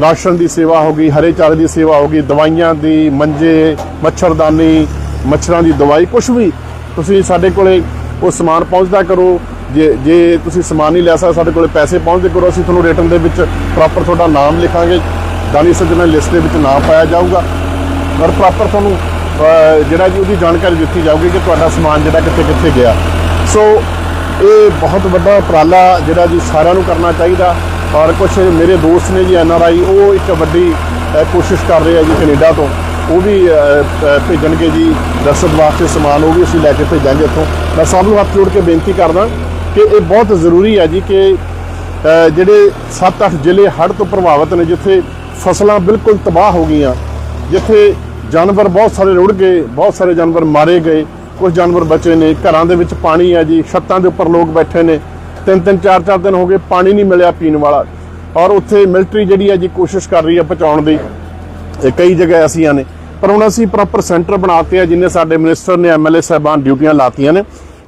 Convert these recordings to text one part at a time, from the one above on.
Ration ਦੀ ਸੇਵਾ ਹੋ ਗਈ, ਹਰੇ ਚਾਰੇ ਦੀ ਸੇਵਾ ਹੋ ਗਈ, ਦਵਾਈਆਂ ਦੀ, ਮੰਜੇ, ਮੱਛਰਦਾਨੀ, ਮੱਛਰਾਂ ਦੀ ਦਵਾਈ ਕੁਝ ਵੀ ਤੁਸੀਂ ਸਾਡੇ ਕੋਲੇ ਉਹ ਸਮਾਨ ਪਹੁੰਚਦਾ ਕਰੋ। ਜੇ ਜੇ ਤੁਸੀਂ ਸਮਾਨ ਨਹੀਂ ਲੈ ਸਕਦੇ, ਸਾਡੇ ਕੋਲੇ ਪੈਸੇ ਪਹੁੰਚਦੇ ਕਰੋ, ਅਸੀਂ ਤੁਹਾਨੂੰ ਰਿਟਰਨ ਦੇ ਵਿੱਚ ਪ੍ਰੋਪਰ ਤੁਹਾਡਾ ਨਾਮ ਲਿਖਾਂਗੇ। ਦਾਨੀ ਸੱਜਣਾ ਲਿਸਟ ਦੇ ਵਿੱਚ ਨਾਮ ਪਾਇਆ ਜਾਊਗਾ। ਔਰ ਪ੍ਰੋਪਰ ਤੁਹਾਨੂੰ ਜਿਹੜਾ ਜੀ ਉਹਦੀ ਜਾਣਕਾਰੀ ਦਿੱਤੀ ਜਾਊਗੀ ਕਿ ਤੁਹਾਡਾ ਸਮਾਨ ਜਿਹੜਾ ਕਿੱਥੇ ਕਿੱਥੇ ਗਿਆ। ਸੋ ਇਹ ਬਹੁਤ ਵੱਡਾ ਉਪਰਾਲਾ ਜਿਹੜਾ ਜੀ ਸਾਰਿਆਂ ਨੂੰ ਕਰਨਾ ਚਾਹੀਦਾ। ਔਰ ਕੁਝ ਮੇਰੇ ਦੋਸਤ ਨੇ ਜੀ ਐਨ ਆਰ ਆਈ, ਉਹ ਇੱਕ ਵੱਡੀ ਕੋਸ਼ਿਸ਼ ਕਰ ਰਹੇ ਆ ਜੀ ਕੈਨੇਡਾ ਤੋਂ। ਉਹ ਵੀ ਭੇਜਣਗੇ ਜੀ ਰਸਦ ਵਾਸਤੇ ਸਮਾਨ, ਉਹ ਵੀ ਅਸੀਂ ਲੈ ਕੇ ਭੇਜਾਂਗੇ ਇੱਥੋਂ। ਮੈਂ ਸਭ ਨੂੰ ਹੱਥ ਜੋੜ ਕੇ ਬੇਨਤੀ ਕਰਦਾ ਕਿ ਇਹ ਬਹੁਤ ਜ਼ਰੂਰੀ ਹੈ ਜੀ ਕਿ ਜਿਹੜੇ 7-8 ਜ਼ਿਲ੍ਹੇ ਹੜ੍ਹ ਤੋਂ ਪ੍ਰਭਾਵਿਤ ਨੇ, ਜਿੱਥੇ ਫਸਲਾਂ ਬਿਲਕੁਲ ਤਬਾਹ ਹੋ ਗਈਆਂ, ਜਿੱਥੇ ਜਾਨਵਰ ਬਹੁਤ ਸਾਰੇ ਰੁੜ ਗਏ, ਬਹੁਤ ਸਾਰੇ ਜਾਨਵਰ ਮਾਰੇ ਗਏ ਕੁਝ ਜਾਨਵਰ ਬਚੇ ਨੇ, ਘਰਾਂ ਦੇ ਵਿੱਚ ਪਾਣੀ ਹੈ ਜੀ, ਛੱਤਾਂ ਦੇ ਉੱਪਰ ਲੋਕ ਬੈਠੇ ਨੇ ਤਿੰਨ ਤਿੰਨ, ਚਾਰ ਚਾਰ ਦਿਨ ਹੋ ਗਏ ਪਾਣੀ ਨਹੀਂ ਮਿਲਿਆ ਪੀਣ ਵਾਲਾ। ਔਰ ਉੱਥੇ ਮਿਲਟਰੀ ਜਿਹੜੀ ਹੈ ਜੀ ਕੋਸ਼ਿਸ਼ ਕਰ ਰਹੀ ਹੈ ਪਹੁੰਚਾਉਣ ਦੀ। ਇਹ ਕਈ ਜਗ੍ਹਾ ਐਸੀਆਂ ਨੇ। ਪਰ ਹੁਣ ਅਸੀਂ ਪ੍ਰੋਪਰ ਸੈਂਟਰ ਬਣਾਤੇ ਆ, ਜਿੰਨੇ ਸਾਡੇ ਮਿਨਿਸਟਰ ਨੇ ਐਮਐਲਏ ਸਾਹਿਬਾਨ ਡਿਊਟੀਆਂ ਲਾਤੀਆਂ ਨੇ,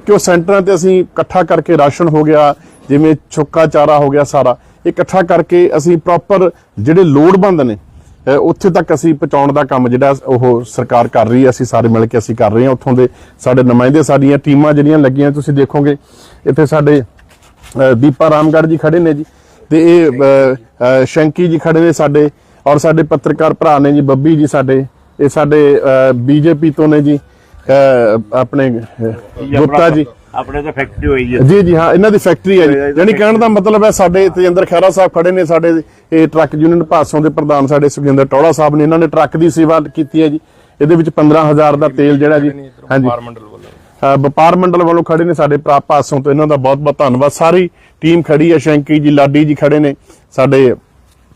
ਕਿ ਉਹ ਸੈਂਟਰਾਂ ਤੇ ਅਸੀਂ ਇਕੱਠਾ ਕਰਕੇ ਰਾਸ਼ਨ ਹੋ ਗਿਆ, ਜਿਵੇਂ ਛੁੱਕਾ ਚਾਰਾ ਹੋ ਗਿਆ ਸਾਰਾ, ਇਹ ਇਕੱਠਾ ਕਰਕੇ ਅਸੀਂ ਪ੍ਰੋਪਰ ਜਿਹੜੇ ਲੋੜਵੰਦ ਨੇ ਉੱਥੇ ਤੱਕ ਅਸੀਂ ਪਹੁੰਚਾਉਣ ਦਾ ਕੰਮ ਜਿਹੜਾ ਉਹ ਸਰਕਾਰ ਕਰ ਰਹੀ ਹੈ, ਅਸੀਂ ਸਾਰੇ ਮਿਲ ਕੇ ਅਸੀਂ ਕਰ ਰਹੇ ਹਾਂ। ਉੱਥੋਂ ਦੇ ਸਾਡੇ ਨੁਮਾਇੰਦੇ ਸਾਡੀਆਂ ਟੀਮਾਂ ਜਿਹੜੀਆਂ ਲੱਗੀਆਂ, ਤੁਸੀਂ ਦੇਖੋਗੇ, ਇੱਥੇ ਸਾਡੇ ਦੀਪਾ ਰਾਮਗੜ੍ਹ ਜੀ ਖੜੇ ਨੇ ਜੀ। ਤੇ ਇਹ ਸ਼ੰਕੀ ਜੀ ਖੜੇ ਨੇ ਸਾਡੇ ਔਰ ਸਾਡੇ ਪੱਤਰਕਾਰ ਭਰਾ ਨੇ ਜੀ ਬੱਬੀ ਜੀ ਸਾਡੇ। ਇਹ ਸਾਡੇ ਬੀਜੇਪੀ ਤੋਂ ਨੇ ਜੀ। ਆਪਣੇ ਗੁਪਤਾ ਜੀ। ਆਪਣੇ ਤਾਂ ਫੈਕਟਰੀ ਹੋਈ ਜੀ। ਜੀ ਜੀ ਹਾਂ ਇਹਨਾਂ ਦੀ ਫੈਕਟਰੀ ਹੈ ਜੀ। ਜਾਨੀ ਕਹਿਣ ਦਾ ਮਤਲਬ ਹੈ ਸਾਡੇ ਤੇਜਿੰਦਰ ਖਹਿਰਾ ਸਾਹਿਬ ਖੜੇ ਨੇ ਸਾਡੇ ਇਹ ਟਰੱਕ ਯੂਨੀਅਨ ਭਾਸੋਂ ਦੇ ਪ੍ਰਧਾਨ ਸਾਡੇ ਸੁਖਿੰਦਰ ਟੋੜਾ ਸਾਹਿਬ ਨੇ ਇਹਨਾਂ ਨੇ ਟਰੱਕ ਦੀ ਸੇਵਾ ਕੀਤੀ ਹੈ ਜੀ। ਇਹਦੇ ਵਿੱਚ 15000 ਦਾ ਤੇਲ ਜਿਹੜਾ ਜੀ ਹਾਂਜੀ। ਵਪਾਰ ਮੰਡਲ ਵੱਲੋਂ ਖੜੇ ਨੇ ਸਾਡੇ ਭਾਸੋਂ ਤੋਂ ਇਹਨਾਂ ਦਾ ਬਹੁਤ ਬਹੁਤ ਧੰਨਵਾਦ। ਸਾਰੀ ਟੀਮ ਖੜੀ ਹੈ ਸ਼ੈਂਕੀ ਜੀ ਲਾਡੀ ਜੀ ਖੜੇ ਨੇ ਸਾਡੇ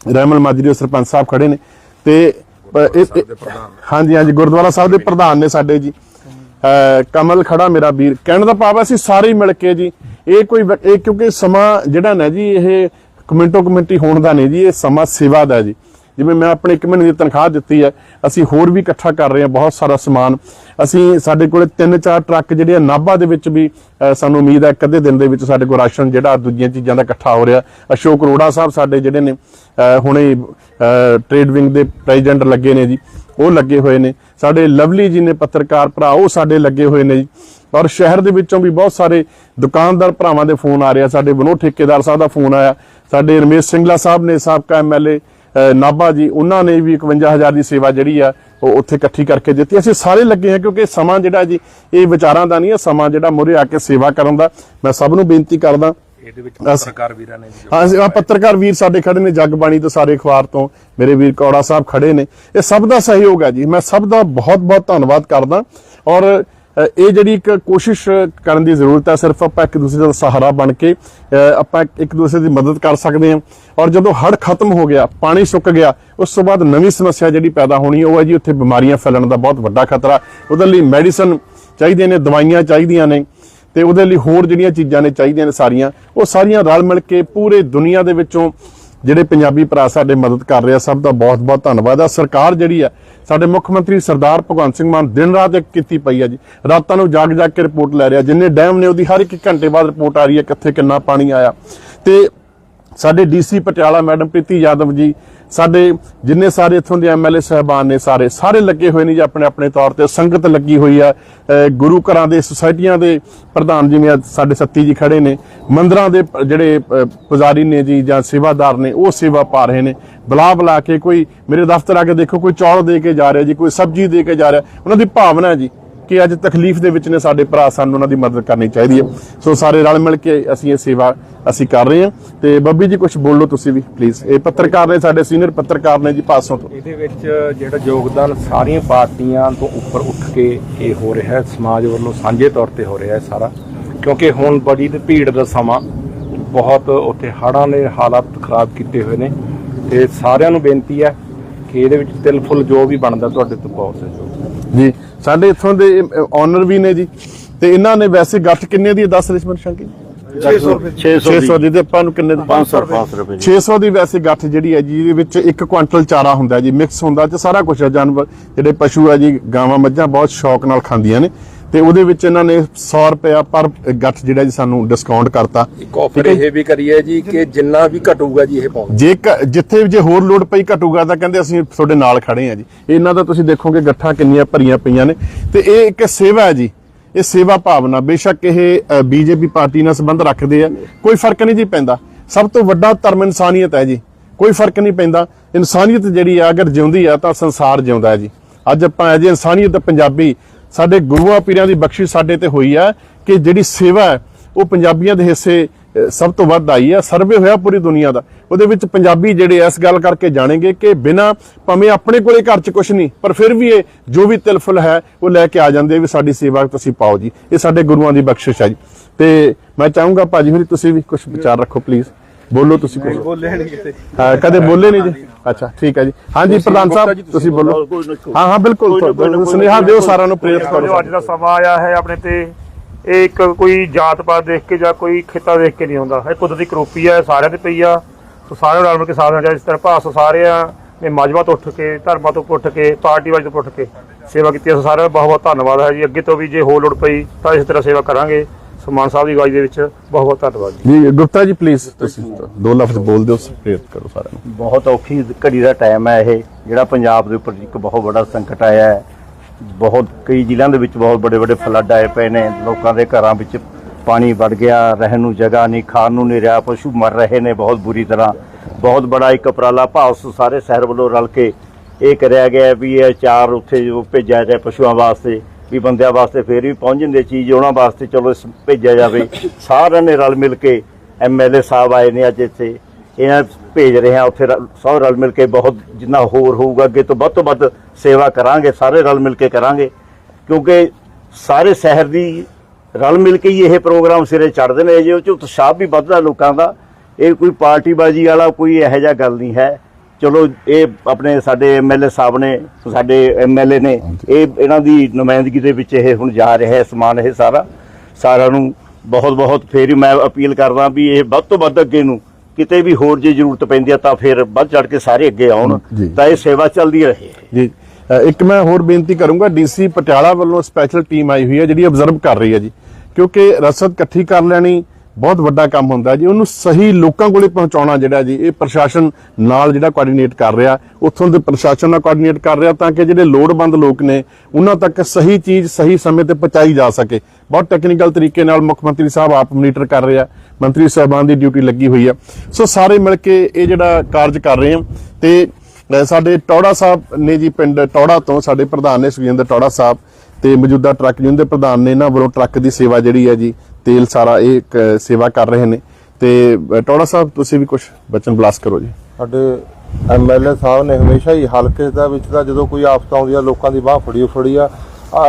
ਰਹਿਮਲ ਮਾਜਰੀ ਸਰਪੰਚ ਸਾਹਿਬ ਖੜੇ ਨੇ ਤੇ ਹਾਂਜੀ ਹਾਂਜੀ ਗੁਰਦੁਆਰਾ ਸਾਹਿਬ ਦੇ ਪ੍ਰਧਾਨ ਨੇ ਸਾਡੇ ਜੀ। ਕਮਲ ਖੜਾ ਮੇਰਾ ਵੀਰ। ਕਹਿਣ ਦਾ ਭਾਵ ਹੈ ਅਸੀਂ ਸਾਰੇ ਮਿਲ ਕੇ ਜੀ ਇਹ ਕੋਈ ਇਹ ਕਿਉਂਕਿ ਸਮਾਂ ਜਿਹੜਾ ਨਾ ਜੀ ਇਹ ਕਮਿੰਟੋ ਕਮਿੰਟੀ ਹੋਣ ਦਾ ਨਹੀਂ ਜੀ ਇਹ ਸਮਾਂ ਸੇਵਾ ਦਾ ਜੀ। ਜਿਵੇਂ ਮੈਂ ਆਪਣੇ ਇੱਕ ਮਹੀਨੇ ਦੀ ਤਨਖਾਹ ਦਿੱਤੀ ਹੈ, ਅਸੀਂ ਹੋਰ ਵੀ ਇਕੱਠਾ ਕਰ ਰਹੇ ਹਾਂ ਬਹੁਤ ਸਾਰਾ ਸਮਾਨ। ਅਸੀਂ ਸਾਡੇ ਕੋਲੇ ਤਿੰਨ ਚਾਰ ਟਰੱਕ ਜਿਹੜੇ ਆ, ਨਾਭਾ ਦੇ ਵਿੱਚ ਵੀ ਸਾਨੂੰ ਉਮੀਦ ਹੈ ਇੱਕ ਅੱਧੇ ਦਿਨ ਦੇ ਵਿੱਚ ਸਾਡੇ ਕੋਲ ਰਾਸ਼ਨ ਜਿਹੜਾ ਦੂਜੀਆਂ ਚੀਜ਼ਾਂ ਦਾ ਇਕੱਠਾ ਹੋ ਰਿਹਾ। ਅਸ਼ੋਕ ਅਰੋੜਾ ਸਾਹਿਬ ਸਾਡੇ ਜਿਹੜੇ ਨੇ ਹੁਣੇ ਟ੍ਰੇਡ ਵਿੰਗ ਦੇ ਪ੍ਰੈਜ਼ੀਡੈਂਟ ਲੱਗੇ ਨੇ ਜੀ, ਉਹ ਲੱਗੇ ਹੋਏ ਨੇ। ਸਾਡੇ ਲਵਲੀ ਜੀ ਨੇ ਪੱਤਰਕਾਰ ਭਰਾ, ਉਹ ਸਾਡੇ ਲੱਗੇ ਹੋਏ ਨੇ ਜੀ। ਔਰ ਸ਼ਹਿਰ ਦੇ ਵਿੱਚੋਂ ਵੀ ਬਹੁਤ ਸਾਰੇ ਦੁਕਾਨਦਾਰ ਭਰਾਵਾਂ ਦੇ ਫੋਨ ਆ ਰਹੇ ਆ। ਸਾਡੇ ਵਿਨੋਦ ਠੇਕੇਦਾਰ ਸਾਹਿਬ ਦਾ ਫੋਨ ਆਇਆ। ਸਾਡੇ ਰਮੇਸ਼ ਸਿੰਘਲਾ ਸਾਹਿਬ ਨੇ ਸਾਬਕਾ ਐਮਐਲਏ ਨਾਭਾ ਜੀ ਉਹਨਾਂ ਨੇ ਵੀ 51000 ਦੀ ਸੇਵਾ ਜਿਹੜੀ ਆ ਉਹ ਉੱਥੇ ਇਕੱਠੀ ਕਰਕੇ ਦਿੱਤੀ। ਅਸੀਂ ਸਾਰੇ ਲੱਗੇ ਹਾਂ ਕਿਉਂਕਿ ਸਮਾਂ ਜਿਹੜਾ ਜੀ ਇਹ ਵਿਚਾਰਾਂ ਦਾ ਨਹੀਂ ਹੈ ਸਮਾਂ ਜਿਹੜਾ ਮੁਰੇ ਆ ਕੇ ਸੇਵਾ ਕਰਨ ਦਾ। ਮੈਂ ਸਭ ਨੂੰ ਬੇਨਤੀ ਕਰਦਾ। ਇਹਦੇ ਵਿੱਚ ਪੱਤਰਕਾਰ ਵੀਰਾਂ ਨੇ ਜੀ ਹਾਂ ਪੱਤਰਕਾਰ ਵੀਰ ਸਾਡੇ ਖੜੇ ਨੇ ਜਗਬਾਣੀ ਤੋਂ ਸਾਰੇ ਅਖਬਾਰ ਤੋਂ। ਮੇਰੇ ਵੀਰ ਕੌੜਾ ਸਾਹਿਬ ਖੜੇ ਨੇ। ਇਹ ਸਭ ਦਾ ਸਹਿਯੋਗ ਹੈ ਜੀ। ਮੈਂ ਸਭ ਦਾ ਬਹੁਤ ਬਹੁਤ ਧੰਨਵਾਦ ਕਰਦਾ। ਔਰ ਇਹ ਜਿਹੜੀ ਇੱਕ ਕੋਸ਼ਿਸ਼ ਕਰਨ ਦੀ ਜ਼ਰੂਰਤ ਹੈ, ਸਿਰਫ ਆਪਾਂ ਇੱਕ ਦੂਸਰੇ ਦਾ ਸਹਾਰਾ ਬਣ ਕੇ ਆਪਾਂ ਇੱਕ ਦੂਸਰੇ ਦੀ ਮਦਦ ਕਰ ਸਕਦੇ ਹਾਂ। ਔਰ ਜਦੋਂ ਹੜ੍ਹ ਖਤਮ ਹੋ ਗਿਆ, ਪਾਣੀ ਸੁੱਕ ਗਿਆ, ਉਸ ਤੋਂ ਬਾਅਦ ਨਵੀਂ ਸਮੱਸਿਆ ਜਿਹੜੀ ਪੈਦਾ ਹੋਣੀ, ਉਹ ਹੈ ਜੀ ਉੱਥੇ ਬਿਮਾਰੀਆਂ ਫੈਲਣ ਦਾ ਬਹੁਤ ਵੱਡਾ ਖਤਰਾ। ਉਹਦੇ ਲਈ ਮੈਡੀਸਨ ਚਾਹੀਦੀਆਂ ਨੇ, ਦਵਾਈਆਂ ਚਾਹੀਦੀਆਂ ਨੇ, ਤੇ ਉਹਦੇ ਲਈ ਹੋਰ ਜਿਹੜੀਆਂ ਚੀਜ਼ਾਂ ਨੇ ਚਾਹੀਦੀਆਂ ਨੇ ਸਾਰੀਆਂ, ਉਹ ਸਾਰੀਆਂ ਰਲ ਮਿਲ ਕੇ ਪੂਰੇ ਦੁਨੀਆ ਦੇ ਵਿੱਚੋਂ ਜਿਹੜੇ ਪੰਜਾਬੀ ਭਰਾ ਸਾਡੇ ਮਦਦ ਕਰ ਰਹੇ ਆ, ਸਭ ਦਾ ਬਹੁਤ ਬਹੁਤ ਧੰਨਵਾਦ ਆ। ਸਰਕਾਰ ਜਿਹੜੀ ਆ ਸਾਡੇ ਮੁੱਖ ਮੰਤਰੀ ਸਰਦਾਰ ਭਗਵੰਤ ਸਿੰਘ ਮਾਨ ਦਿਨ ਰਾਤ ਇੱਕ ਕੀਤੀ ਪਈ ਆ ਜੀ। ਰਾਤਾਂ ਨੂੰ ਜਾਗ ਜਾਗ ਕੇ ਰਿਪੋਰਟ ਲੈ ਰਿਹਾ। ਜਿੰਨੇ ਡੈਮ ਨੇ, ਉਹਦੀ ਹਰ ਇੱਕ ਘੰਟੇ ਬਾਅਦ ਰਿਪੋਰਟ ਆ ਰਹੀ ਹੈ ਕਿੱਥੇ ਕਿੰਨਾ ਪਾਣੀ ਆਇਆ। ਤੇ ਸਾਡੇ ਡੀਸੀ ਪਟਿਆਲਾ ਮੈਡਮ ਪ੍ਰੀਤੀ ਯਾਦਵ ਜੀ ਸਾਡੇ ਜਿੰਨੇ ਸਾਰੇ ਇੱਥੋਂ ਦੇ ਐਮਐਲਏ ਸਹਿਬਾਨ ਨੇ ਸਾਰੇ ਸਾਰੇ ਲੱਗੇ ਹੋਏ ਨੇ ਜੀ ਆਪਣੇ ਆਪਣੇ ਤੌਰ ਤੇ। ਸੰਗਤ ਲੱਗੀ ਹੋਈ ਆ। ਗੁਰੂ ਘਰਾਂ ਦੇ, ਸੁਸਾਇਟੀਆਂ ਦੇ ਪ੍ਰਧਾਨ ਜਿਵੇਂ ਸਾਡੇ ਸੱਤੀ ਜੀ ਖੜੇ ਨੇ। ਮੰਦਰਾਂ ਦੇ ਜਿਹੜੇ ਪੁਜਾਰੀ ਨੇ ਜੀ ਜਾਂ ਸੇਵਾਦਾਰ ਨੇ, ਉਹ ਸੇਵਾ ਪਾ ਰਹੇ ਨੇ। ਬੁਲਾ ਬੁਲਾ ਕੇ ਕੋਈ ਮੇਰੇ ਦਫ਼ਤਰ ਆ ਕੇ ਦੇਖੋ, ਕੋਈ ਚੌਲ ਦੇ ਕੇ ਜਾ ਰਿਹਾ ਜੀ, ਕੋਈ ਸਬਜ਼ੀ ਦੇ ਕੇ ਜਾ ਰਿਹਾ। ਉਹਨਾਂ ਦੀ ਭਾਵਨਾ ਹੈ ਜੀ ਕਿ ਅੱਜ ਤਕਲੀਫ ਦੇ ਵਿੱਚ ਨੇ ਸਾਡੇ ਭਰਾ ਸਾਨੂੰ ਉਹਨਾਂ ਦੀ ਮਦਦ ਕਰਨੀ ਚਾਹੀਦੀ ਹੈ। ਸੋ ਸਾਰੇ ਰਲ ਮਿਲ ਕੇ ਅਸੀਂ ਇਹ ਸੇਵਾ ਅਸੀਂ ਕਰ ਰਹੇ ਹਾਂ। ਤੇ ਬੱਬੀ ਜੀ ਕੁਝ ਬੋਲੋ ਤੁਸੀਂ ਵੀ ਪਲੀਜ਼ ਇਹ ਪੱਤਰਕਾਰ ਨੇ ਸਾਡੇ ਸੀਨੀਅਰ ਪੱਤਰਕਾਰ ਨੇ ਜੀ ਪਾਸੋਂ ਤੋਂ। ਇਹਦੇ ਵਿੱਚ ਜਿਹੜਾ ਯੋਗਦਾਨ ਸਾਰੀਆਂ ਪਾਰਟੀਆਂ ਤੋਂ ਉੱਪਰ ਉੱਠ ਕੇ ਇਹ ਹੋ ਰਿਹਾ ਹੈ ਸਮਾਜ ਵੱਲੋਂ ਸਾਂਝੇ ਤੌਰ ਤੇ ਹੋ ਰਿਹਾ ਹੈ ਸਾਰਾ। ਕਿਉਂਕਿ ਹੁਣ ਬੜੀ ਤੇ ਭੀੜ ਦਾ ਸਮਾਂ ਬਹੁਤ ਉੱਥੇ ਹੜ੍ਹਾਂ ਨੇ ਹਾਲਾਤ ਖਰਾਬ ਕੀਤੇ ਹੋਏ ਨੇ। ਤੇ ਸਾਰਿਆਂ ਨੂੰ ਬੇਨਤੀ ਹੈ ਕਿ ਇਹਦੇ ਵਿੱਚ ਤਿਲ ਫੁੱਲ ਜੋ ਵੀ ਬਣਦਾ ਤੁਹਾਡੇ ਤੋਂ ਬਹੁਤ ਸਹਿਯੋਗ। ਜੀ ਸਾਡੇ ਇੱਥੋਂ ਦੇ ਓਨਰ ਵੀ ਨੇ ਜੀ। ਤੇ ਇਹਨਾਂ ਨੇ ਵੈਸੇ ਗੱਠ ਕਿੰਨੇ ਦੀ ਹੈ? 10 ਰਿਸ਼ਮਨ ਸ਼ੰਕੀ 600 600 ਦੀ। ਤੇ ਆਪਾਂ ਨੂੰ ਕਿੰਨੇ ਦੀ? 500 500 ਰੁਪਏ ਜੀ 600 ਦੀ ਵੈਸੇ ਗੱਠ ਜਿਹੜੀ ਹੈ ਜੀ ਇਹਦੇ ਵਿੱਚ 1 ਕੁਆਂਟਲ ਚਾਰਾ ਹੁੰਦਾ ਜੀ। ਮਿਕਸ ਹੁੰਦਾ ਤੇ ਸਾਰਾ ਕੁਝ ਹੈ ਜਾਨਵਰ ਜਿਹੜੇ ਪਸ਼ੂ ਹੈ ਜੀ ਗਾਵਾਂ ਮੱਝਾਂ ਬਹੁਤ ਸ਼ੌਕ ਨਾਲ ਖਾਂਦੀਆਂ ਨੇ। ਤੇ ਉਹਦੇ ਵਿੱਚ ਇਹਨਾਂ ਨੇ 100 ਰੁਪਇਆ ਪਰ ਗੱਠ ਜਿਹੜਾ ਜੀ ਸਾਨੂੰ ਡਿਸਕਾਊਂਟ ਕਰਤਾ। ਇੱਕ ਆਫਰ ਇਹ ਵੀ ਕਰੀਏ ਜੀ ਕਿ ਜਿੰਨਾ ਵੀ ਘਟੂਗਾ ਜੀ ਇਹ ਪਾਉਂਦੇ ਜੇ ਜਿੱਥੇ ਜੇ ਹੋਰ ਲੋਡ ਪਈ ਘਟੂਗਾ ਤਾਂ ਕਹਿੰਦੇ ਅਸੀਂ ਤੁਹਾਡੇ ਨਾਲ ਖੜੇ ਆ ਜੀ। ਇਹਨਾਂ ਦਾ ਤੁਸੀਂ ਦੇਖੋਗੇ ਗੱਠਾਂ ਕਿੰਨੀਆਂ ਭਰੀਆਂ ਪਈਆਂ ਨੇ। ਤੇ ਇਹ ਇੱਕ ਸੇਵਾ ਹੈ ਜੀ। ਇਹ ਸੇਵਾ ਭਾਵਨਾ ਬੇਸ਼ੱਕ ਇਹ ਬੀਜੇਪੀ ਪਾਰਟੀ ਨਾਲ ਸੰਬੰਧ ਰੱਖਦੇ ਆ। ਕੋਈ ਫ਼ਰਕ ਨਹੀਂ ਜੀ ਪੈਂਦਾ। ਸਭ ਤੋਂ ਵੱਡਾ ਧਰਮ ਇਨਸਾਨੀਅਤ ਹੈ ਜੀ। ਕੋਈ ਫ਼ਰਕ ਨਹੀਂ ਪੈਂਦਾ। ਇਨਸਾਨੀਅਤ ਜਿਹੜੀ ਆ ਅਗਰ ਜਿਉਂਦੀ ਆ ਤਾਂ ਸੰਸਾਰ ਜਿਉਂਦਾ ਹੈ ਜੀ। ਅੱਜ ਆਪਾਂ ਐਜ ਇਨਸਾਨੀਅਤ ਪੰਜਾਬੀ ਸਾਡੇ ਗੁਰੂਆਂ ਪੀਰਾਂ ਦੀ ਬਖਸ਼ਿਸ਼ ਸਾਡੇ ਤੇ ਹੋਈ ਆ ਕਿ ਜਿਹੜੀ ਸੇਵਾ ਹੈ, ਉਹ ਪੰਜਾਬੀਆਂ ਦੇ ਹਿੱਸੇ ਸਭ ਤੋਂ ਵੱਧ ਆਈ ਹੈ ਸਰਵੇ ਹੋਇਆ ਪੂਰੀ ਦੁਨੀਆ ਦਾ। ਉਹਦੇ ਵਿੱਚ ਪੰਜਾਬੀ ਜਿਹੜੇ ਇਸ ਗੱਲ ਕਰਕੇ ਜਾਣेंगे ਕਿ ਬਿਨਾ ਭਾਵੇਂ ਆਪਣੇ ਕੋਲੇ ਘਰ 'ਚ ਕੁਝ ਨਹੀਂ, ਪਰ ਫਿਰ ਵੀ ਇਹ ਜੋ ਵੀ ਤਿਲਫੁਲ ਹੈ, ਉਹ ਲੈ ਕੇ ਆ ਜਾਂਦੇ ਵੀ ਸਾਡੀ ਸੇਵਾ ਤੁਸੀਂ ਪਾਓ ਜੀ। ਇਹ ਸਾਡੇ ਗੁਰੂਆਂ ਦੀ ਬਖਸ਼ਿਸ਼ ਹੈ ਜੀ। ਤੇ ਮੈਂ ਚਾਹੂੰਗਾ ਭਾਜੀ ਹੋਰੀ, ਤੁਸੀਂ ਵੀ ਕੁਝ ਵਿਚਾਰ ਰੱਖੋ ਪਲੀਜ਼ ਬੋਲੋ ਤੁਸੀਂ ਕੁਝ ਬੋਲੇ। ਨਹੀਂ ਕਿਤੇ। ਹਾਂ, ਕਦੇ ਬੋਲੇ ਨਹੀਂ ਜੀ। ਅੱਛਾ ਠੀਕ ਹੈ ਜੀ। ਹਾਂਜੀ ਪ੍ਰਧਾਨ ਸਾਹਿਬ ਤੁਸੀਂ ਬੋਲੋ। ਹਾਂ ਹਾਂ ਬਿਲਕੁਲ ਸੁਨੇਹਾ ਦਿਓ ਸਾਰਿਆਂ ਨੂੰ ਪ੍ਰੇਰਿਤ ਕਰੋ ਅੱਜ ਦਾ ਸਮਾਂ ਆਇਆ ਹੈ ਆਪਣੇ ਤੇ। ਇਹ ਇੱਕ ਕੋਈ ਜਾਤ ਪਾਤ ਦੇਖ ਕੇ ਜਾਂ ਕੋਈ ਖਿੱਤਾ ਦੇਖ ਕੇ ਨਹੀਂ ਆਉਂਦਾ। ਇਹ ਕੁਦਰਤੀ ਕਰੋਪੀ ਹੈ ਸਾਰਿਆਂ ਤੇ ਪਈ ਆ। ਸੋ ਸਾਰੇ ਰਲ ਮਿਲ ਕੇ ਸਾਥ ਦੇਣਾ ਇਸ ਤਰ੍ਹਾਂ ਭਾਸੋ ਸਾਰਿਆਂ ਨੇ ਮਜਬਾ ਤੋਂ ਉੱਠ ਕੇ ਧਰਮਾਂ ਤੋਂ ਉੱਠ ਕੇ ਪਾਰਟੀ ਵਾਜ ਤੋਂ ਉੱਠ ਕੇ ਸੇਵਾ ਕੀਤੀ ਸਾਰਿਆਂ ਦਾ ਬਹੁਤ ਬਹੁਤ ਧੰਨਵਾਦ ਹੈ ਜੀ। ਅੱਗੇ ਤੋਂ ਵੀ ਜੇ ਹੋਰ ਲੋੜ ਪਈ ਤਾਂ ਇਸ ਤਰ੍ਹਾਂ ਸੇਵਾ ਕਰਾਂਗੇ। ਸਮਾਨ ਸਾਹਿਬ ਦੀ ਅਗਵਾਈ ਦੇ ਵਿੱਚ ਬਹੁਤ ਬਹੁਤ ਧੰਨਵਾਦ ਜੀ। ਜੀ ਗੁਪਤਾ ਜੀ ਪਲੀਜ਼ ਤੁਸੀਂ ਦੋ ਲਫ਼ਜ਼ ਬੋਲ ਦਿਓ ਪ੍ਰੇਰਿਤ ਕਰੋ ਸਾਰਿਆਂ ਨੂੰ। ਬਹੁਤ ਔਖੀ ਘੜੀ ਦਾ ਟਾਈਮ ਹੈ ਇਹ ਜਿਹੜਾ ਪੰਜਾਬ ਦੇ ਉੱਪਰ ਇੱਕ ਬਹੁਤ ਵੱਡਾ ਸੰਕਟ ਆਇਆ ਹੈ। ਬਹੁਤ ਕਈ ਜ਼ਿਲ੍ਹਿਆਂ ਦੇ ਵਿੱਚ ਬਹੁਤ ਵੱਡੇ ਵੱਡੇ ਫਲੱਡ ਆਏ ਪਏ ਨੇ ਲੋਕਾਂ ਦੇ ਘਰਾਂ ਵਿੱਚ ਪਾਣੀ ਵੜ ਗਿਆ ਰਹਿਣ ਨੂੰ ਜਗ੍ਹਾ ਨਹੀਂ ਖਾਣ ਨੂੰ ਨਹੀਂ ਰਿਹਾ ਪਸ਼ੂ ਮਰ ਰਹੇ ਨੇ ਬਹੁਤ ਬੁਰੀ ਤਰ੍ਹਾਂ। ਬਹੁਤ ਬੜਾ ਇੱਕ ਉਪਰਾਲਾ ਭਾਵ ਸਾਰੇ ਸ਼ਹਿਰ ਵੱਲੋਂ ਰਲ ਕੇ ਇਹ ਕਰਿਆ ਗਿਆ ਵੀ ਇਹ ਚਾਰ ਉੱਥੇ ਜੋ ਭੇਜਿਆ ਜਾਏ ਪਸ਼ੂਆਂ ਵਾਸਤੇ। ਵੀ ਬੰਦਿਆਂ ਵਾਸਤੇ ਫੇਰ ਵੀ ਪਹੁੰਚ ਜਾਂਦੇ ਚੀਜ਼, ਉਹਨਾਂ ਵਾਸਤੇ ਚਲੋ ਇਸ ਭੇਜਿਆ ਜਾਵੇ। ਸਾਰਿਆਂ ਨੇ ਰਲ ਮਿਲ ਕੇ ਐਮਐਲਏ ਸਾਹਿਬ ਆਏ ਨੇ ਅੱਜ ਇੱਥੇ। ਇਹਨਾਂ ਭੇਜ ਰਹੇ ਹਾਂ, ਉੱਥੇ ਰ- ਸਭ ਰਲ ਮਿਲ ਕੇ ਬਹੁਤ ਜਿੰਨਾ ਹੋਰ ਹੋਊਗਾ, ਅੱਗੇ ਤੋਂ ਵੱਧ ਤੋਂ ਵੱਧ ਸੇਵਾ ਕਰਾਂਗੇ, ਸਾਰੇ ਰਲ ਮਿਲ ਕੇ ਕਰਾਂਗੇ। ਕਿਉਂਕਿ ਸਾਰੇ ਸ਼ਹਿਰ ਦੀ ਰਲ ਮਿਲ ਕੇ ਹੀ ਇਹ ਪ੍ਰੋਗਰਾਮ ਸਿਰੇ ਚੜ੍ਹਦੇ ਨੇ ਜੇ ਉਹ ਚ ਉਤਸ਼ਾਹ ਵੀ ਵੱਧਦਾ ਲੋਕਾਂ ਦਾ। ਇਹ ਕੋਈ ਪਾਰਟੀਬਾਜ਼ੀ ਵਾਲਾ ਕੋਈ ਇਹੋ ਜਿਹਾ ਗੱਲ ਨਹੀਂ ਹੈ। ਚਲੋ ਇਹ ਆਪਣੇ ਸਾਡੇ ਐਮਐਲਏ ਸਾਹਿਬ ਨੇ ਸਾਡੇ ਐਮਐਲਏ ਨੇ ਇਹ ਇਹਨਾਂ ਦੀ ਨੁਮਾਇੰਦਗੀ ਦੇ ਵਿੱਚ ਇਹ ਹੁਣ ਜਾ ਰਿਹਾ ਹੈ ਸਮਾਨ ਇਹ ਸਾਰਾ। ਸਾਰਿਆਂ ਨੂੰ ਬਹੁਤ ਬਹੁਤ ਫੇਰ ਹੀ ਮੈਂ ਅਪੀਲ ਕਰਦਾ ਵੀ ਇਹ ਵੱਧ ਤੋਂ ਵੱਧ ਅੱਗੇ ਨੂੰ ਕਿਤੇ ਵੀ ਹੋਰ ਜੇ ਜ਼ਰੂਰਤ ਪੈਂਦੀ ਆ ਤਾਂ ਫਿਰ ਵੱਧ ਚੜ ਕੇ ਸਾਰੇ ਅੱਗੇ ਆਉਣ। ਤਾਂ ਇਹ ਸੇਵਾ ਚੱਲਦੀ ਰਹੇ। ਜੀ। ਇੱਕ ਮੈਂ ਹੋਰ ਬੇਨਤੀ ਕਰੂੰਗਾ ਡੀਸੀ ਪਟਿਆਲਾ ਵੱਲੋਂ ਸਪੈਸ਼ਲ ਟੀਮ ਆਈ ਹੋਈ ਹੈ ਜਿਹੜੀ ਆਬਜ਼ਰਵ ਕਰ ਰਹੀ ਹੈ ਜੀ। ਕਿਉਂਕਿ ਰਸਦ ਇਕੱਠੀ ਕਰ ਲੈਣੀ ਬਹੁਤ ਵੱਡਾ ਕੰਮ ਹੁੰਦਾ ਜੀ। ਉਹਨੂੰ ਸਹੀ ਲੋਕਾਂ ਕੋਲੇ ਪਹੁੰਚਾਉਣਾ ਜਿਹੜਾ ਜੀ, ਇਹ ਪ੍ਰਸ਼ਾਸਨ ਨਾਲ ਜਿਹੜਾ ਕੋਆਰਡੀਨੇਟ ਕਰ ਰਿਹਾ, ਉੱਥੋਂ ਦੇ ਪ੍ਰਸ਼ਾਸਨ ਨਾਲ ਕੋਆਰਡੀਨੇਟ ਕਰ ਰਿਹਾ ਤਾਂ ਕਿ ਜਿਹੜੇ ਲੋੜਵੰਦ ਲੋਕ ਨੇ, ਉਹਨਾਂ ਤੱਕ ਸਹੀ ਚੀਜ਼, ਸਹੀ ਸਮੇਂ ਤੇ ਪਹੁੰਚਾਈ ਜਾ ਸਕੇ। ਬਹੁਤ ਟੈਕਨੀਕਲ ਤਰੀਕੇ ਨਾਲ ਮੁੱਖ ਮੰਤਰੀ ਸਾਹਿਬ ਆਪ ਮੋਨੀਟਰ ਕਰ ਰਿਹਾ ਮੰਤਰੀ ਸਾਹਿਬਾਨ ਦੀ ਡਿਊਟੀ ਲੱਗੀ ਹੋਈ ਆ। ਸੋ ਸਾਰੇ ਮਿਲ ਕੇ ਇਹ ਜਿਹੜਾ ਕਾਰਜ ਕਰ ਰਹੇ ਆ ਤੇ ਸਾਡੇ ਟੌੜਾ ਸਾਹਿਬ ਨੇ ਜੀ ਪਿੰਡ ਟੌੜਾ ਤੋਂ, ਸਾਡੇ ਪ੍ਰਧਾਨ ਨੇ ਸੁਖਜਿੰਦਰ ਟੌੜਾ ਸਾਹਿਬ ਤੇ ਮੌਜੂਦਾ ਟਰੱਕ ਯੂਨੀਅਨ ਦੇ ਪ੍ਰਧਾਨ ਨੇ ਇਹਨਾਂ ਵੱਲੋਂ ਟਰੱਕ ਦੀ ਸੇਵਾ ਜਿਹੜੀ ਹੈ ਜੀ ਤੇਲ ਸਾਰਾ ਇਹ ਇੱਕ ਸੇਵਾ ਕਰ ਰਹੇ ਨੇ। ਤੇ ਟੌੜਾ ਸਾਹਿਬ ਤੁਸੀਂ ਵੀ ਕੁਝ ਬਚਨ ਬਲਾਸ ਕਰੋ ਜੀ। ਸਾਡੇ ਐਮਐਲਏ ਸਾਹਿਬ ਨੇ ਹਮੇਸ਼ਾ ਹੀ ਹਲਕੇ ਦਾ ਵਿੱਚ ਦਾ ਜਦੋਂ ਕੋਈ ਆਫਤ ਆਉਂਦੀ ਆ ਲੋਕਾਂ ਦੀ ਬਾਹ ਫੜੀ ਫੜੀ ਆ।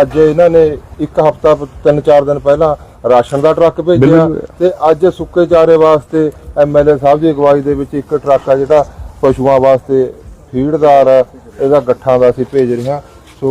ਅੱਜ ਇਹਨਾਂ ਨੇ ਇੱਕ ਹਫਤਾ ਤਿੰਨ ਚਾਰ ਦਿਨ ਪਹਿਲਾਂ ਰਾਸ਼ਨ ਦਾ ਟਰੱਕ ਭੇਜਿਆ। ਤੇ ਅੱਜ ਸੁੱਕੇ ਚਾਰੇ ਵਾਸਤੇ ਐਮਐਲਏ ਸਾਹਿਬ ਦੀ ਅਗਵਾਈ ਦੇ ਵਿੱਚ ਇੱਕ ਟਰੱਕ ਆ ਜਿਹੜਾ ਪਸ਼ੂਆਂ ਵਾਸਤੇ ਫੀਡਦਾਰ ਇਹਦਾ ਗੱਠਾਂ ਦਾ ਅਸੀਂ ਭੇਜ ਰਹੇ ਹਾਂ। ਸੋ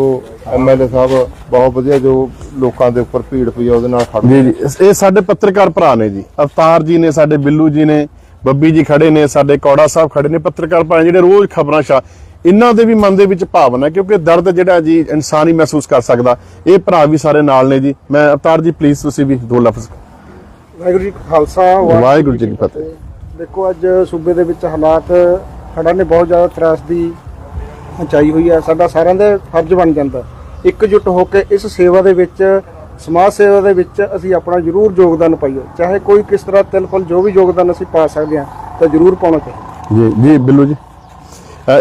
ਐਮਐਲਏ ਸਾਹਿਬ ਬਹੁਤ ਵਧੀਆ ਜੋ ਲੋਕਾਂ ਦੇ ਉੱਪਰ ਭੀੜ ਪਈ ਆ ਉਹਦੇ ਨਾਲ ਖੜਦੇ ਜੀ ਜੀ। ਇਹ ਸਾਡੇ ਪੱਤਰਕਾਰ ਭਰਾ ਨੇ ਜੀ। ਅਵਤਾਰ ਜੀ ਨੇ ਸਾਡੇ ਬਿੱਲੂ ਜੀ ਨੇ ਬੱਬੀ ਜੀ ਖੜੇ ਨੇ ਸਾਡੇ ਕੌੜਾ ਸਾਹਿਬ ਖੜੇ ਨੇ ਪੱਤਰਕਾਰ ਭਰਾ ਜਿਹੜੇ ਰੋਜ਼ ਖਬਰਾਂ ਸ਼ਾ ਇਹਨਾਂ ਦੇ ਵੀ ਮਨ ਦੇ ਵਿੱਚ ਭਾਵਨਾ ਕਿਉਂਕਿ ਦਰਦ ਜਿਹੜਾ ਜੀ ਇਨਸਾਨ ਹੀ ਮਹਿਸੂਸ ਕਰ ਸਕਦਾ। ਇਹ ਭਰਾ ਵੀ ਸਾਰੇ ਨਾਲ ਨੇ ਜੀ। ਮੈਂ ਅਵਤਾਰ ਜੀ ਪਲੀਜ਼ ਤੁਸੀਂ ਵੀ ਦੋ ਲਫ਼ਜ਼ ਵਾਹਿਗੁਰੂ ਜੀ ਕਾ ਖਾਲਸਾ ਵਾਹਿਗੁਰੂ ਜੀ ਕੀ ਫਤਿਹ। ਦੇਖੋ ਅੱਜ ਸੂਬੇ ਦੇ ਵਿੱਚ ਹਾਲਾਤ ਹੜ੍ਹਾਂ ਨੇ ਬਹੁਤ ਜ਼ਿਆਦਾ ਤਰਾਸਦੀ ਮਚਾਈ ਹੋਈ ਹੈ, ਸਾਡਾ ਸਾਰਿਆਂ ਦਾ ਫਰਜ਼ ਬਣ ਜਾਂਦਾ। ਇਕਜੁੱਟ ਹੋ ਕੇ ਇਸ ਸੇਵਾ ਦੇ ਵਿੱਚ, ਸਮਾਜ ਸੇਵਾ ਦੇ ਵਿੱਚ ਅਸੀਂ ਆਪਣਾ ਜ਼ਰੂਰ ਯੋਗਦਾਨ ਪਾਈਏ। ਚਾਹੇ ਕੋਈ ਕਿਸ ਤਰ੍ਹਾਂ ਤਿਲਫਲ ਜੋ ਵੀ ਯੋਗਦਾਨ ਅਸੀਂ ਪਾ ਸਕਦੇ ਹਾਂ, ਤਾਂ ਜ਼ਰੂਰ ਪਾਉਣਾ ਚਾਹੀਦਾ। ਜੀ ਜੀ, ਬਿੱਲੂ ਜੀ।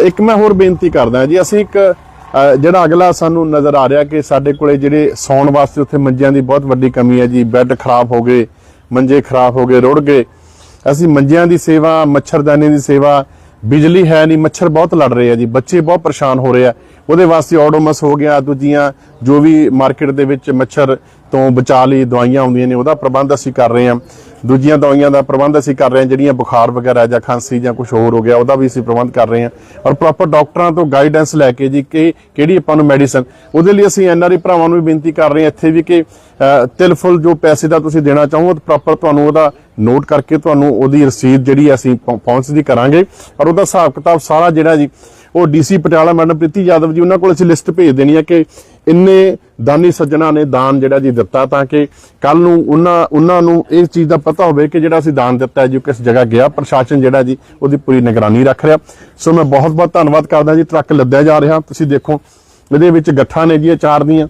ਇੱਕ ਮੈਂ ਹੋਰ ਬੇਨਤੀ ਕਰਦਾ ਜੀ, ਅਸੀਂ ਇੱਕ ਜਿਹੜਾ ਅਗਲਾ ਸਾਨੂੰ ਨਜ਼ਰ ਆ ਰਿਹਾ ਕਿ ਸਾਡੇ ਕੋਲੇ ਜਿਹੜੇ ਸੌਣ ਵਾਸਤੇ ਉੱਥੇ ਮੰਜਿਆਂ ਦੀ ਬਹੁਤ ਵੱਡੀ ਕਮੀ ਹੈ ਜੀ, ਬੈੱਡ ਖਰਾਬ ਹੋ ਗਏ, ਮੰਜੇ ਖਰਾਬ ਹੋ ਗਏ, ਰੁੜ ਗਏ। ਅਸੀਂ ਮੰਜਿਆਂ ਦੀ ਸੇਵਾ, ਮੱਛਰਦਾਨੀ ਦੀ ਸੇਵਾ ਬਿਜਲੀ ਹੈ ਨਹੀਂ, ਮੱਛਰ ਬਹੁਤ ਲੜ ਰਹੇ ਆ ਜੀ, ਬੱਚੇ ਬਹੁਤ ਪਰੇਸ਼ਾਨ ਹੋ ਰਹੇ ਆ। ਉਹਦੇ ਵਾਸਤੇ ਆਡੋਮਸ ਹੋ ਗਿਆ, ਦੂਜੀਆਂ ਜੋ ਵੀ ਮਾਰਕੀਟ ਦੇ ਵਿੱਚ ਮੱਛਰ ਤੋਂ ਬਚਾ ਲਈ ਦਵਾਈਆਂ ਆਉਂਦੀਆਂ ਨੇ ਉਹਦਾ ਪ੍ਰਬੰਧ ਅਸੀਂ ਕਰ ਰਹੇ ਹਾਂ। ਦੂਜੀਆਂ ਦਵਾਈਆਂ ਦਾ ਪ੍ਰਬੰਧ ਅਸੀਂ ਕਰ ਰਹੇ ਹਾਂ ਜਿਹੜੀਆਂ ਬੁਖਾਰ ਵਗੈਰਾ ਜਾਂ ਖਾਂਸੀ ਜਾਂ ਕੁਝ ਹੋਰ ਹੋ ਗਿਆ ਉਹਦਾ ਵੀ ਅਸੀਂ ਪ੍ਰਬੰਧ ਕਰ ਰਹੇ ਹਾਂ। ਔਰ ਪ੍ਰੋਪਰ ਡਾਕਟਰਾਂ ਤੋਂ ਗਾਈਡੈਂਸ ਲੈ ਕੇ ਜੀ ਕਿ ਕਿਹੜੀ ਆਪਾਂ ਨੂੰ ਮੈਡੀਸਨ ਉਹਦੇ ਲਈ ਅਸੀਂ ਐਨਆਰਆਈ ਭਰਾਵਾਂ ਨੂੰ ਵੀ ਬੇਨਤੀ ਕਰ ਰਹੇ ਹਾਂ ਇੱਥੇ ਵੀ ਕਿ ਅ, ਤਿਲਫੁਲ ਜੋ ਪੈਸੇ ਦਾ ਤੁਸੀਂ ਦੇਣਾ ਚਾਹੋ ਉਹ ਪ੍ਰੋਪਰ ਤੁਹਾਨੂੰ ਉਹਦਾ ਨੋਟ ਕਰਕੇ ਤੁਹਾਨੂੰ ਉਹਦੀ ਰਸੀਦ ਜਿਹੜੀ ਅਸੀਂ ਪਹੁੰ- ਪਹੁੰਚਦੀ ਕਰਾਂਗੇ। ਔਰ ਉਹਦਾ ਹਿਸਾਬ ਕਿਤਾਬ ਸਾਰਾ ਜਿਹੜਾ ਜੀ ਉਹ ਡੀਸੀ ਪਟਿਆਲਾ ਮੈਡਮ ਪ੍ਰੀਤੀ ਯਾਦਵ ਜੀ ਉਹਨਾਂ ਕੋਲ ਅਸੀਂ ਲਿਸਟ ਭੇਜ ਦੇਣੀ ਹੈ ਕਿ ਇੰਨੇ ਦਾਨੀ ਸੱਜਣਾ ਨੇ ਦਾਨ ਜਿਹੜਾ ਜੀ ਦਿੱਤਾ ਤਾਂ ਕਿ ਕੱਲ ਨੂੰ ਉਹਨਾਂ ਉਹਨਾਂ ਨੂੰ ਇਸ ਚੀਜ਼ ਦਾ ਪਤਾ ਹੋਵੇ ਕਿ ਜਿਹੜਾ ਅਸੀਂ ਦਾਨ ਦਿੱਤਾ ਹੈ ਜੋ ਕਿਸ ਜਗ੍ਹਾ ਗਿਆ। ਪ੍ਰਸ਼ਾਸਨ ਜਿਹੜਾ ਜੀ ਉਹਦੀ ਪੂਰੀ ਨਿਗਰਾਨੀ ਰੱਖ ਰਿਹਾ। ਸੋ ਮੈਂ ਬਹੁਤ ਬਹੁਤ ਧੰਨਵਾਦ ਕਰਦਾ ਜੀ ਟਰੱਕ ਲੱਦਿਆ ਜਾ ਰਿਹਾ। ਤੁਸੀਂ ਦੇਖੋ ਇਹਦੇ ਵਿੱਚ ਗੱਠਾਂ ਨੇ ਜੀ ਇਹ ਚਾਰ ਦੀਆਂ।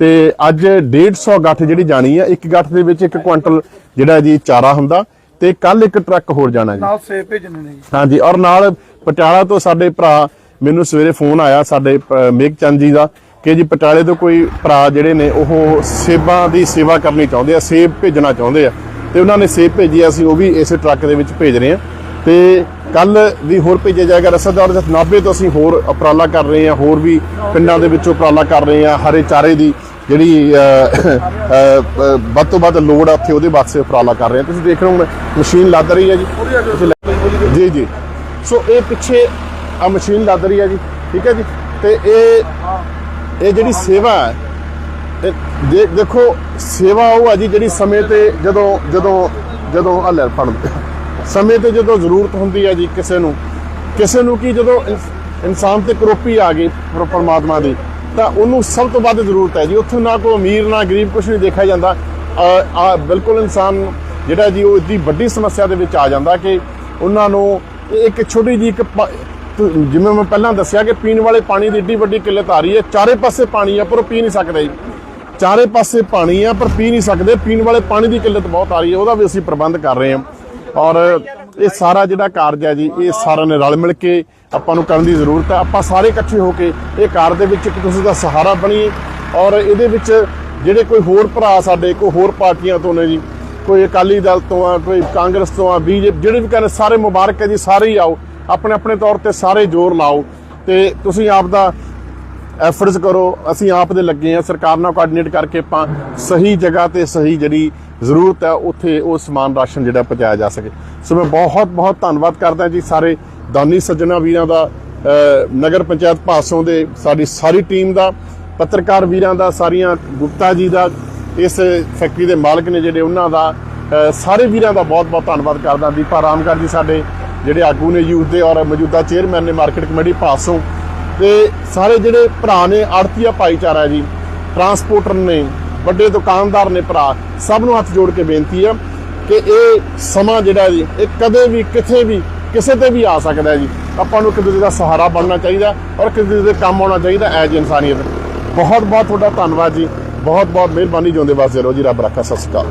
ਤੇ ਅੱਜ 150 ਗੱਠ ਜਿਹੜੀ ਜਾਣੀ ਹੈ ਇੱਕ ਗੱਠ ਦੇ ਵਿੱਚ ਇੱਕ ਕੁਆਂਟਲ ਜਿਹੜਾ ਜੀ ਚਾਰਾ ਹੁੰਦਾ ਤੇ ਕੱਲ ਇੱਕ ਟਰੱਕ ਹੋਰ ਜਾਣਾ ਜੀ। ਨਾਲ ਸੇਬ ਭੇਜਣੇ ਨੇ ਜੀ। ਹਾਂਜੀ ਔਰ ਨਾਲ ਪਟਿਆਲਾ ਤੋਂ ਸਾਡੇ ਭਰਾ ਮੈਨੂੰ ਸਵੇਰੇ ਫੋਨ ਆਇਆ ਸਾਡੇ ਮੇਘ ਚੰਦ ਜੀ ਦਾ ਕਿ ਜੀ ਪਟਿਆਲੇ ਤੋਂ ਕੋਈ ਭਰਾ ਜਿਹੜੇ ਨੇ ਉਹ ਸੇਬਾਂ ਦੀ ਸੇਵਾ ਕਰਨੀ ਚਾਹੁੰਦੇ ਆ ਸੇਬ ਭੇਜਣਾ ਚਾਹੁੰਦੇ ਆ। ਤੇ ਉਹਨਾਂ ਨੇ ਸੇਬ ਭੇਜੇ ਅਸੀਂ ਉਹ ਵੀ ਇਸੇ ਟਰੱਕ ਦੇ ਵਿੱਚ ਭੇਜ ਰਹੇ ਆ। ਤੇ ਕੱਲ ਵੀ ਹੋਰ ਭੇਜਿਆ ਜਾਏਗਾ। ਰਸਦਾਰ ਦੇ ਨਾਭੇ ਤੋਂ ਅਸੀਂ ਹੋਰ ਉਪਰਾਲਾ ਕਰ ਰਹੇ ਆ ਹੋਰ ਵੀ ਪਿੰਡਾਂ ਦੇ ਵਿੱਚ ਉਪਰਾਲਾ ਕਰ ਰਹੇ ਆ ਹਰੇ ਚਾਰੇ ਦੀ ਜਿਹੜੀ ਵੱਧ ਤੋਂ ਵੱਧ ਲੋੜ ਆ ਉੱਥੇ ਉਹਦੇ ਵਾਸਤੇ ਉਪਰਾਲਾ ਕਰ ਰਹੇ ਆ। ਤੁਸੀਂ ਦੇਖ ਰਹੇ ਹੋ ਮਸ਼ੀਨ ਲੱਦ ਰਹੀ ਹੈ ਜੀ। ਜੀ ਜੀ। ਸੋ ਇਹ ਪਿੱਛੇ ਆ ਮਸ਼ੀਨ ਲੱਦ ਰਹੀ ਹੈ ਜੀ, ਠੀਕ ਹੈ ਜੀ। ਤੇ ਇਹ ਇਹ ਜਿਹੜੀ ਸੇਵਾ ਹੈ, ਇਹ ਦੇਖੋ, ਸੇਵਾ ਉਹ ਹੈ ਜੀ ਜਿਹੜੀ ਸਮੇਂ ਤੇ ਜਦੋਂ ਜਦੋਂ ਜਦੋਂ ਆ ਲੈ ਫੜ ਸਮੇਂ ਤੇ ਜਦੋਂ ਜ਼ਰੂਰਤ ਹੁੰਦੀ ਹੈ ਜੀ ਕਿਸੇ ਨੂੰ ਕਿਸੇ ਨੂੰ ਕੀ ਜਦੋਂ ਇਨਸ- ਇਨਸਾਨ ਤੇ ਕਰੋਪੀ ਆ ਗਈ ਪਰਮਾਤਮਾ ਦੀ, ਤਾਂ ਉਹਨੂੰ ਸਭ ਤੋਂ ਵੱਧ ਜ਼ਰੂਰਤ ਹੈ ਜੀ। ਉੱਥੇ ਨਾ ਕੋਈ ਅਮੀਰ, ਨਾ ਗਰੀਬ ਕੁਝ ਨਹੀਂ ਦੇਖਿਆ ਜਾਂਦਾ। ਆ ਬਿਲਕੁਲ ਇਨਸਾਨ ਜਿਹੜਾ ਜੀ ਉਹ ਇੱਡੀ ਵੱਡੀ ਸਮੱਸਿਆ ਦੇ ਵਿੱਚ ਆ ਜਾਂਦਾ ਕਿ ਉਹਨਾਂ ਨੂੰ ਇੱਕ ਛੋਟੀ ਜੀ ਇੱਕ ਪ- ਜਿਵੇਂ ਮੈਂ ਪਹਿਲਾਂ ਦੱਸਿਆ ਕਿ ਪੀਣ ਵਾਲੇ ਪਾਣੀ ਦੀ ਏਡੀ ਵੱਡੀ ਕਿੱਲਤ ਆ ਰਹੀ ਹੈ, ਚਾਰੇ ਪਾਸੇ ਪਾਣੀ ਆ, ਪਰ ਉਹ ਪੀ ਨਹੀਂ ਸਕਦੇ। ਜੀ ਚਾਰੇ ਪਾਸੇ ਪਾਣੀ ਆ, ਪਰ ਪੀ ਨਹੀਂ ਸਕਦੇ, ਪੀਣ ਵਾਲੇ ਪਾਣੀ ਦੀ ਕਿੱਲਤ ਬਹੁਤ ਆ ਰਹੀ ਹੈ, ਉਹਦਾ ਵੀ ਅਸੀਂ ਪ੍ਰਬੰਧ ਕਰ ਰਹੇ ਹਾਂ। ਔਰ ਇਹ ਸਾਰਾ ਜਿਹੜਾ ਕਾਰਜ ਹੈ ਜੀ, ਇਹ ਸਾਰਿਆਂ ਨੇ ਰਲ ਮਿਲ ਕੇ ਆਪਾਂ ਨੂੰ ਕਰਨ ਦੀ ਜ਼ਰੂਰਤ ਹੈ। ਆਪਾਂ ਸਾਰੇ ਇਕੱਠੇ ਹੋ ਕੇ ਇਹ ਕਾਰਜ ਦੇ ਵਿੱਚ ਇੱਕ ਦੂਸਰੇ ਦਾ ਸਹਾਰਾ ਬਣੀਏ, ਔਰ ਇਹਦੇ ਵਿੱਚ ਜਿਹੜੇ ਕੋਈ ਹੋਰ ਭਰਾ ਸਾਡੇ, ਕੋਈ ਹੋਰ ਪਾਰਟੀਆਂ ਤੋਂ ਨੇ ਜੀ, ਕੋਈ ਅਕਾਲੀ ਦਲ ਤੋਂ ਆ, ਕੋਈ ਕਾਂਗਰਸ ਤੋਂ ਆ, ਬੀਜੇਪੀ, ਜਿਹੜੇ ਵੀ ਕਹਿੰਦੇ, ਸਾਰੇ ਮੁਬਾਰਕ ਹੈ ਜੀ, ਸਾਰੇ ਹੀ ਆਓ। ਆਪਣੇ ਆਪਣੇ ਤੌਰ ਤੇ ਸਾਰੇ ਜ਼ੋਰ ਲਾਓ ਤੇ ਤੁਸੀਂ ਆਪ ਦਾ ਐਫਰਟਸ ਕਰੋ। ਅਸੀਂ ਆਪ ਦੇ ਲੱਗੇ ਆ ਸਰਕਾਰ ਨਾਲ ਕੋਆਰਡੀਨੇਟ ਕਰਕੇ ਆਪਾਂ ਸਹੀ ਜਗ੍ਹਾ ਤੇ ਸਹੀ ਜਿਹੜੀ ਜ਼ਰੂਰਤ ਹੈ, ਉੱਥੇ ਉਹ ਸਮਾਨ ਰਾਸ਼ਨ ਜਿਹੜਾ ਪਹੁੰਚਾਇਆ ਜਾ ਸਕੇ। ਸੋ ਮੈਂ ਬਹੁਤ ਬਹੁਤ ਧੰਨਵਾਦ ਕਰਦਾ ਜੀ ਸਾਰੇ ਦਾਨੀ ਸੱਜਣਾ ਵੀਰਾਂ ਦਾ ਨਗਰ ਪੰਚਾਇਤ ਭਾਸੋਂ ਦੇ ਸਾਡੀ ਸਾਰੀ ਟੀਮ ਦਾ, ਪੱਤਰਕਾਰ ਵੀਰਾਂ ਦਾ, ਸਾਰੀਆਂ ਗੁਪਤਾ ਜੀ ਦਾ, ਇਸ ਫੈਕਟਰੀ ਦੇ ਮਾਲਕ ਨੇ ਜਿਹੜੇ ਉਹਨਾਂ ਦਾ ਸਾਰੇ ਵੀਰਾਂ ਦਾ ਬਹੁਤ ਬਹੁਤ ਧੰਨਵਾਦ ਕਰਦਾ ਦੀਪਾ ਰਾਮਗੜ੍ਹ ਜੀ ਸਾਡੇ ਜਿਹੜੇ ਆਗੂ ਨੇ ਯੂਥ ਦੇ ਔਰ ਮੌਜੂਦਾ ਚੇਅਰਮੈਨ ਨੇ ਮਾਰਕੀਟ ਕਮੇਟੀ ਪਾਸੋਂ, ਤੇ ਸਾਰੇ ਜਿਹੜੇ ਭਰਾ ਨੇ, ਆੜਤੀਆ ਭਾਈਚਾਰਾ ਜੀ ਟਰਾਂਸਪੋਰਟਰ ਨੇ, ਵੱਡੇ ਦੁਕਾਨਦਾਰ ਨੇ ਭਰਾ, ਸਭ ਨੂੰ ਹੱਥ ਜੋੜ ਕੇ ਬੇਨਤੀ ਹੈ ਕਿ ਇਹ ਸਮਾਂ ਜਿਹੜਾ ਜੀ, ਇਹ ਕਦੇ ਵੀ ਕਿਥੇ ਵੀ, ਕਿਸੇ ਤੇ ਵੀ ਆ ਸਕਦਾ ਜੀ। ਆਪਾਂ ਨੂੰ ਇੱਕ ਦੂਜੇ ਦਾ ਸਹਾਰਾ ਬਣਨਾ ਚਾਹੀਦਾ ਔਰ ਕਿਸੇ ਦੂਜੇ ਦੇ ਕੰਮ ਆਉਣਾ ਚਾਹੀਦਾ ਐਜ ਇਨਸਾਨੀਅਤ। ਬਹੁਤ ਬਹੁਤ ਤੁਹਾਡਾ ਧੰਨਵਾਦ ਜੀ। ਬਹੁਤ ਬਹੁਤ ਮਿਹਰਬਾਨੀ ਜਿਉਂਦੇ ਵਾਸਤੇ ਰਹੋ ਜੀ। ਰੱਬ ਰੱਖਾ। ਸਤਿ ਸ਼੍ਰੀ ਅਕਾਲ।